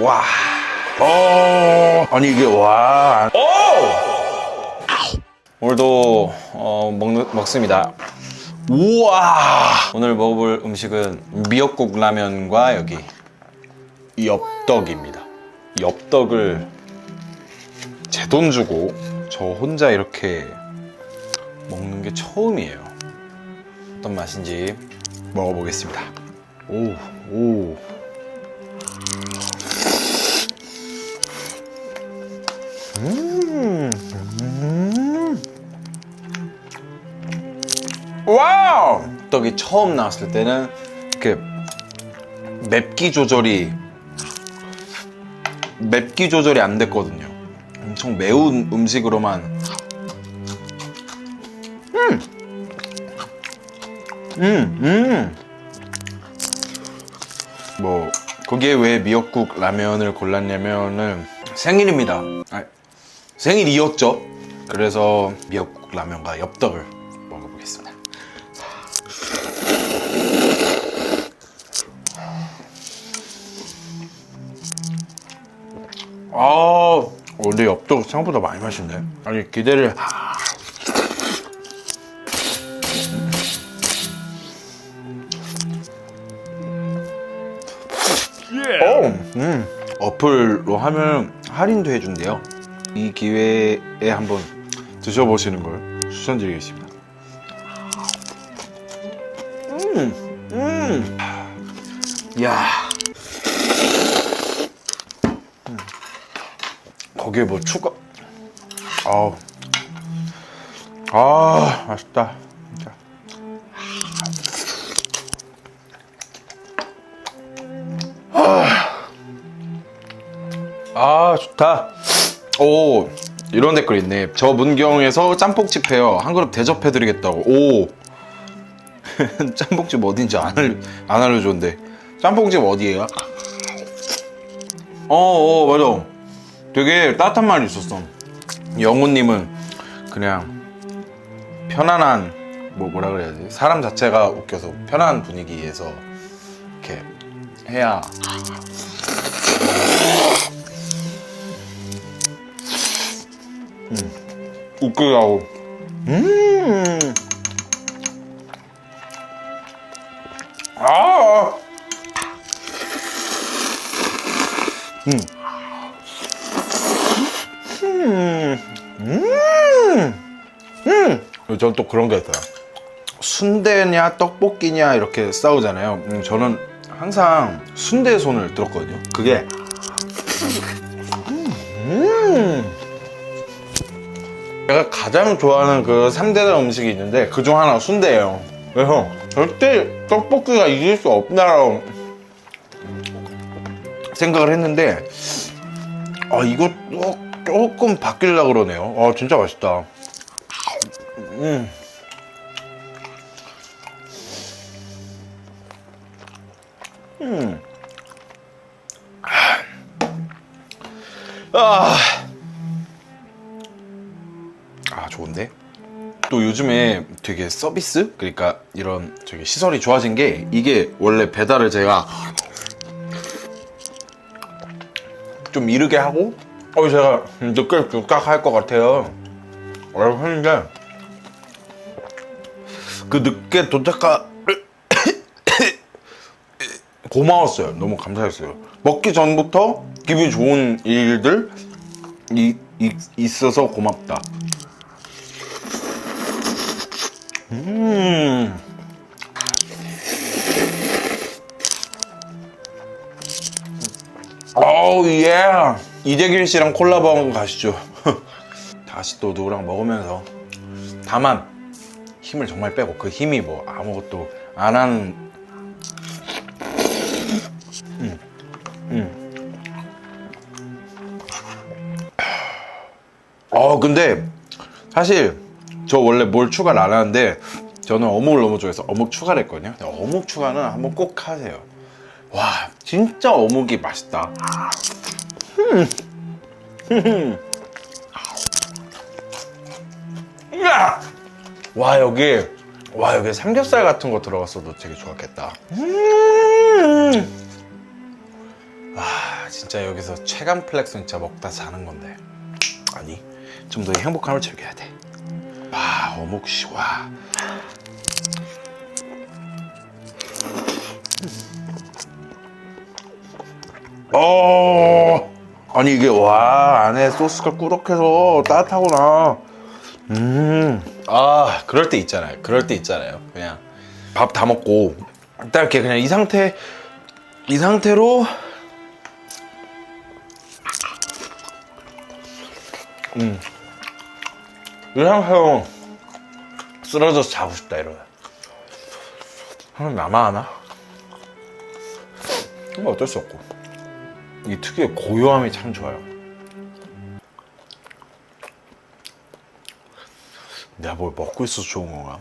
와. 어, 아니 이게 와. 오! 오늘도 어, 먹, 먹습니다. 우와! 오늘 먹어볼 음식은 미역국 라면과 여기 엽떡입니다. 엽떡을 제 돈 주고 저 혼자 이렇게 먹는 게 처음이에요. 어떤 맛인지 먹어보겠습니다. 오, 오. 음, 음. 와우! 떡이 처음 나왔을 때는 이렇게 맵기 조절이 맵기 조절이 안 됐거든요. 엄청 매운 음식으로만 음! 음, 음. 뭐 거기에 왜 미역국 라면을 골랐냐면은 생일입니다. 아, 생일이었죠. 그래서 미역국 라면과 엽떡을 먹어보겠습니다. 아, 근데 엽떡 생각보다 많이 맛있네. 아니 기대를 어, 음. 어플로 하면 할인도 해준대요. 이 기회에 한번 드셔보시는 걸 추천드리겠습니다. 음, 음. 야. 음. 거기에 뭐 추가. 아우. 아, 맛있다. 진짜. 아 좋다 오 이런 댓글 있네. 저 문경에서 짬뽕집 해요. 한 그릇 대접해드리겠다고. 오. 짬뽕집 어딘지 안, 알려, 안 알려줬는데. 짬뽕집 어디예요? 어어 맞아. 되게 따뜻한 말이 있었어. 영훈님은 그냥 편안한 뭐 뭐라 그래야 지 사람 자체가 웃겨서 편안한 분위기에서 이렇게 해야 하고 음. 아. 음. 음. 음. 음. 저는 또 그런 게 있어요. 순대냐 떡볶이냐 이렇게 싸우잖아요. 음, 저는 항상 순대 손을 들었거든요. 그게 음. 제가 가장 좋아하는 그 3대장 음식이 있는데 그 중 하나가 순대예요. 그래서 절대 떡볶이가 이길 수 없다라고 생각을 했는데 아 이거 조- 조금 바뀌려고 그러네요. 아 진짜 맛있다. 음. 음. 아. 아 또 요즘에 되게 서비스? 그러니까 이런 저기 시설이 좋아진 게 이게 원래 배달을 제가 좀 이르게 하고 어 제가 늦게 도착 할 것 같아요. 라고 했는데 그 늦게 도착하 고마웠어요. 너무 감사했어요. 먹기 전부터 기분이 좋은 일들 이, 이- 있어서 고맙다 음. 어우 예. 이재길 씨랑 콜라보 한번 가시죠. 다시 또 누구랑 먹으면서 다만 힘을 정말 빼고 그 힘이 뭐 아무것도 안 하는 음. 음. 어 근데 사실 저 원래 뭘 추가를 안 하는데 저는 어묵을 너무 좋아해서 어묵 추가를 했거든요 어묵 추가는 한번 꼭 하세요 와 진짜 어묵이 맛있다 음. 야! 와 여기 와 여기 삼겹살 같은 거 들어갔어도 되게 좋았겠다 음. 와 진짜 여기서 체감 플렉스는 진짜 먹다 자는 건데 아니 좀 더 행복함을 즐겨야 돼. 와 어묵 씨 와 어 아니 이게 와 안에 소스가 꾸덕해서 따뜻하구나. 음. 아, 그럴 때 있잖아요. 그럴 때 있잖아요. 그냥 밥 다 먹고 딱 이렇게 그냥 이 상태 이 상태로 음. 이 상태로 쓰러져서 자고 싶다 이러면 하면 남아하나? 뭐 어쩔 수 없고 이 특유의 고요함이 참 좋아요. 내가 뭘 먹고 있어서 좋은 건가?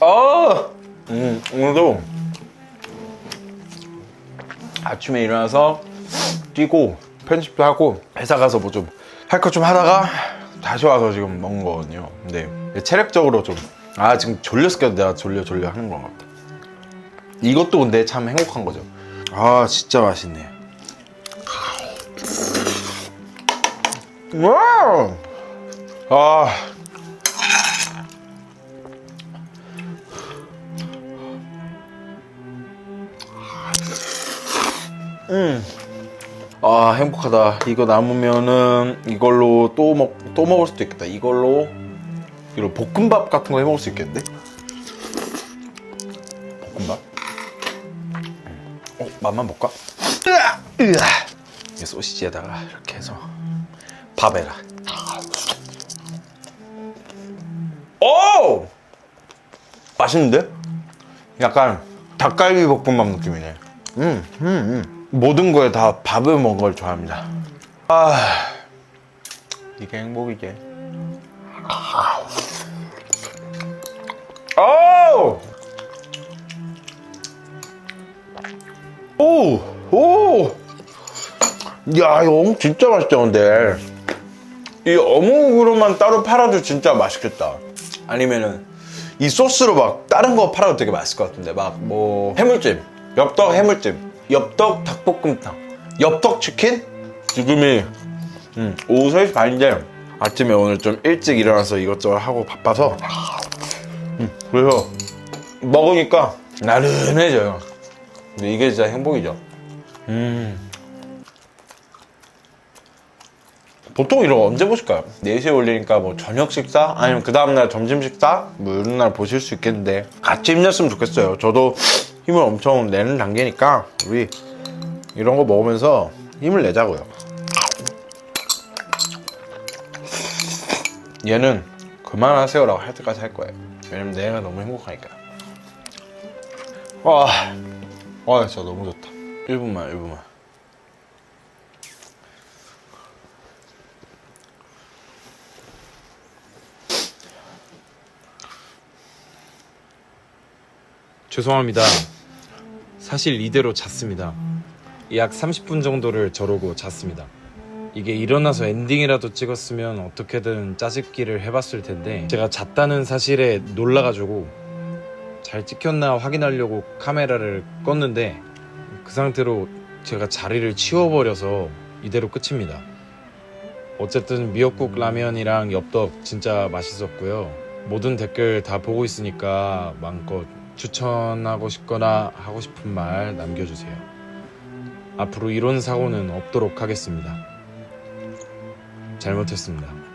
아! 음, 오늘도 아침에 일어나서 뛰고 편집도 하고 회사 가서 뭐 좀 할 것 좀 하다가 다시 와서 지금 먹은 거거든요. 근데 체력적으로 좀 아 지금 졸렸을 때 내가 졸려 졸려 하는 것 같다. 이것도 근데 참 행복한 거죠. 아 진짜 맛있네. 와! 아. 음. 아 행복하다. 이거 남으면은 이걸로 또 먹 또 먹을 수도 있겠다. 이걸로 이런 볶음밥 같은 거 해 먹을 수 있겠는데? 볶음밥. 어 맛만 볼까? 이 소시지에다가 이렇게 해서 밥에다. 오! 맛있는데? 약간 닭갈비 볶음밥 느낌이네. 음, 음, 음. 모든 거에 다 밥을 먹는 걸 좋아합니다. 아, 이게 행복이지. 오! 오! 오! 야, 이거 진짜 맛있다, 근데. 이 어묵으로만 따로 팔아도 진짜 맛있겠다. 아니면은 이 소스로 막 다른 거 팔아도 되게 맛있을 것 같은데 막 뭐 해물찜, 엽떡 해물찜, 엽떡 닭볶음탕, 엽떡 치킨? 지금이 음, 오후 3시 반인데 아침에 오늘 좀 일찍 일어나서 이것저것 하고 바빠서 음, 그래서 먹으니까 나른해져요. 근데 이게 진짜 행복이죠. 음. 보통 이런 거 언제 보실까요? 4시에 올리니까 뭐 저녁 식사? 아니면 그 다음날 점심 식사? 뭐 이런 날 보실 수 있겠는데 같이 힘냈으면 좋겠어요. 저도 힘을 엄청 내는 단계니까 우리 이런 거 먹으면서 힘을 내자고요. 얘는 그만하세요라고 할 때까지 할 거예요. 왜냐면 내가 너무 행복하니까. 와, 와 진짜 너무 좋다. 1분만, 1분만. 죄송합니다. 사실 이대로 잤습니다. 약 30분 정도를 저러고 잤습니다. 이게 일어나서 엔딩이라도 찍었으면 어떻게든 짜집기를 해봤을 텐데 제가 잤다는 사실에 놀라가지고 잘 찍혔나 확인하려고 카메라를 껐는데 그 상태로 제가 자리를 치워버려서 이대로 끝입니다. 어쨌든 미역국 라면이랑 엽떡 진짜 맛있었고요. 모든 댓글 다 보고 있으니까 마음껏 추천하고 싶거나 하고 싶은 말 남겨주세요. 앞으로 이런 사고는 없도록 하겠습니다. 잘못했습니다.